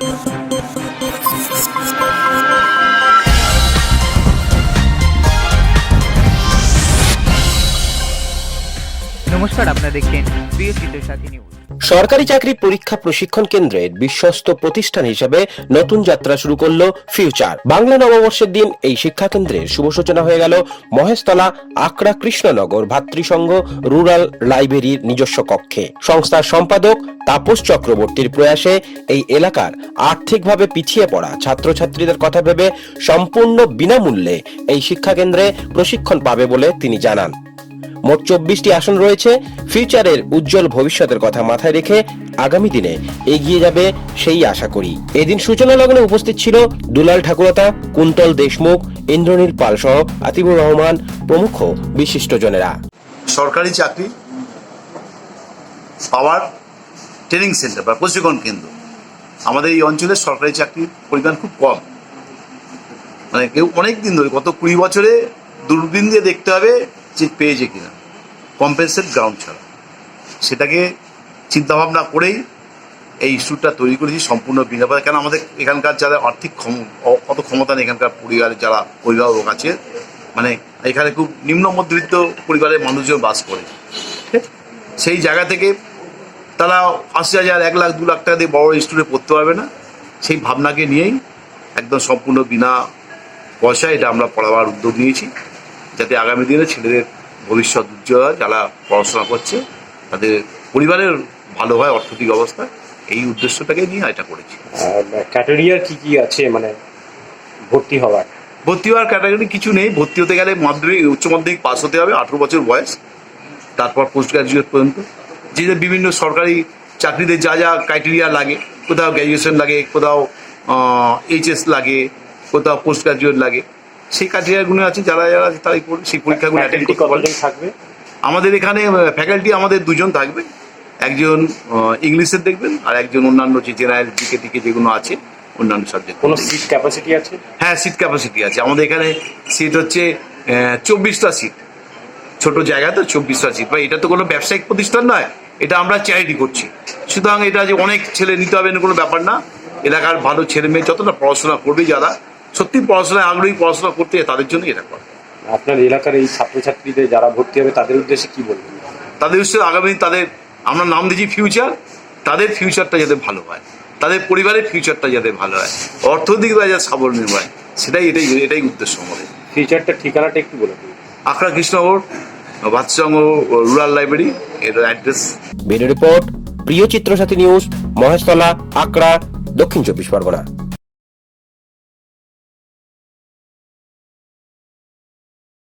Thank you. নমস্কার, আপনারা দেখছেন প্রিয় চিত্র সাথী নিউজ সরকারি চাকরি পরীক্ষা প্রশিক্ষণ কেন্দ্রের বিশ্বস্ত প্রতিষ্ঠান হিসেবে নতুন যাত্রা শুরু করল ফিউচার বাংলা নববর্ষের দিন এই শিক্ষা কেন্দ্রের শুভ সূচনা হয়ে গেল মহেশতলা আকড়া কৃষ্ণনগর ভাতৃসংঘ রুরাল লাইব্রেরির নিজস্ব কক্ষে। সংস্থার সম্পাদক তাপস চক্রবর্তীর প্রয়াসে এই এলাকার আর্থিকভাবে পিছিয়ে পড়া ছাত্রছাত্রীদের কথা ভেবে সম্পূর্ণ বিনামূল্যে এই শিক্ষা কেন্দ্রে প্রশিক্ষণ পাবে বলে তিনি জানান। মোট চব্বিশটি আসন রয়েছে। ফিউচারের উজ্জ্বল ভবিষ্যতের কথা মাথায় রেখে আগামী দিনে এগিয়ে যাবে সেই আশা করি। এদিন সূচনা লগ্নে উপস্থিত ছিল দুলাল ঠাকুরতা, কুন্তল দেশমুখ, ইন্দ্রনীল পাল সহ আতিবুর রহমান প্রমুখ বিশিষ্টজনেরা সরকারি চাকরি, পাওয়ার ট্রেনিং সেন্টার বা প্রশিক্ষণ কেন্দ্র। আমাদের এই অঞ্চলে সরকারি চাকরির পরিমাণ খুব কম। মানে কেউ অনেক দিন ধরে, গত কুড়ি বছরে দূরবীন দিয়ে দেখতে হবে যে পেয়েছে কিনা। কম্পেনসেট গ্রাউন্ড ছাড়া। সেটাকে চিন্তাভাবনা করেই এই ইস্যুটা তৈরি করেছি সম্পূর্ণ বিনাপায় কেন আমাদের এখানকার যারা আর্থিক ক্ষম অত ক্ষমতা নেই এখানকার পরিবারের যারা অভিভাবক আছে মানে এখানে খুব নিম্ন মধ্যবিত্ত পরিবারের মানুষজন বাস করে? সেই জায়গা থেকে তারা আশি হাজার, এক লাখ, দু লাখ টাকা দিয়ে বড় স্টুডে পড়তে পারবে না। সেই ভাবনাকে নিয়েই একদম সম্পূর্ণ বিনা পয়সায় এটা আমরা পড়াবার উদ্যোগ নিয়েছি। যাতে আগামী দিনে ছেলেদের ভবিষ্যৎ উজ্জ্বল হয় যারা পড়াশোনা করছে তাদের পরিবারের ভালো হয় অর্থনৈতিক অবস্থা এই উদ্দেশ্যটাকে নিয়ে এটা করেছি। ক্যাটেরিয়ার কি কি আছে? মানে ভর্তি হওয়ার? ভর্তি হওয়ার ক্যাটাগরি কিছু নেই। ভর্তি হতে গেলে মাধ্যমিক উচ্চ মাধ্যমিক পাস হতে হবে আঠেরো বছর বয়স। তারপর পোস্ট গ্রাজুয়েট পর্যন্ত। যে যে বিভিন্ন সরকারি চাকরিতে যা যা ক্রাইটেরিয়া লাগে কোথাও গ্র্যাজুয়েশন লাগে কোথাও এইচএস লাগে কোথাও পোস্ট গ্রাজুয়েট লাগে সেই ক্রাইটেরিয়াগুলো আছে যারা যারা পড়ে সেই পরীক্ষাগুলো অ্যাটেন্ড করতে পারে থাকবে? আমাদের এখানে ফ্যাকাল্টি আমাদের দুজন থাকবে। একজন ইংলিশের দেখবেন আর একজন অন্যান্য যে জেনারেল দিকে দিকে যেগুলো আছে অন্যান্য সাবজেক্ট কোনো সিট ক্যাপাসিটি আছে? হ্যাঁ সিট ক্যাপাসিটি আছে। আমাদের এখানে সিট হচ্ছে চব্বিশটা সিট ছোট জায়গা তো চব্বিশটা সিট বা এটা তো কোনো ব্যবসায়িক প্রতিষ্ঠান নয়। এটা আমরা চ্যারিটি করছি। সুতরাং এটা যে অনেক ছেলে নিতে হবে কোনো ব্যাপার না। এলাকার ভালো ছেলে মেয়ে যতটা পড়াশোনা করবে যারা সত্যি পড়াশোনায় আগ্রহী পড়াশোনা করতে হয় তাদের জন্য এটা করে। আপনার এলাকার এই ছাত্রছাত্রীদের যারা ভর্তি হবে তাদের উদ্দেশ্যে কি বলবেন? তাদের উদ্দেশ্যে আগামী তাদের আমরা নাম দিয়েছি ফিউচার তাদের ফিউচারটা যাতে ভালো হয়। তাদের পরিবারের ফিউচারটা যাতে ভালো হয়। অর্থনৈতিকভাবে যাতে স্বাবলম্বী হয় সেটাই এটাই এটাই উদ্দেশ্য আমাদের। ফিউচারটা ঠিকানাটা একটু বলে দিন। আখড়া কৃষ্ণনগর বাদশাহ রুরাল লাইব্রেরি এর অ্যাড্রেস ব্যুরো রিপোর্ট প্রিয় চিত্রসাথী নিউজ মহেশতলা আকড়া দক্ষিণ চব্বিশ পরগনা।